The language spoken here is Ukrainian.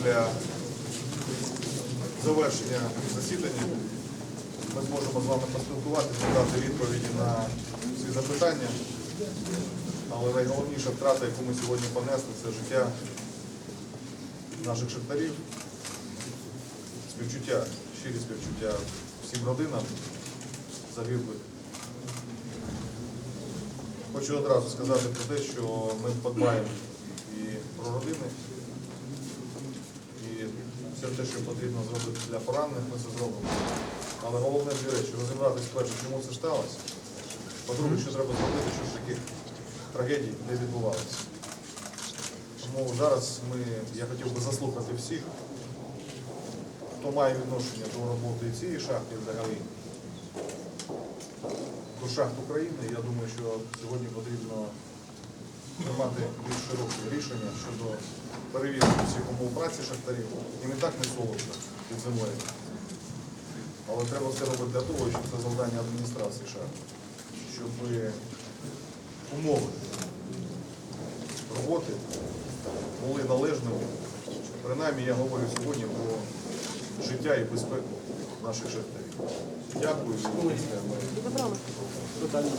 після завершення засідання ми зможемо з вами поспілкуватися, дати відповіді на всі запитання. Але найголовніша втрата, яку ми сьогодні понесли, це життя наших шахтарів. Співчуття, щирі співчуття всім родинам загиблих. Хочу одразу сказати про те, що ми подбаємо і про родини, все те, що потрібно зробити для поранених, ми це зробимо. Але головне дві речі розібратися перше, чому це сталося. По-друге, що треба зробити, щоб таких трагедій не відбувалося. Тому зараз ми, я хотів би заслухати всіх, хто має відношення до роботи і цієї шахти взагалі, до шахт України. Я думаю, що сьогодні потрібно приймати більш широке рішення щодо перевірки всіх умов праці шахтарів. І так не солодко під землею. Але треба все робити для того, щоб це завдання адміністрації шахти, щоб умови роботи були належними. Принаймні я говорю сьогодні про життя і безпеку наших шахтарів. Дякую. Добрали.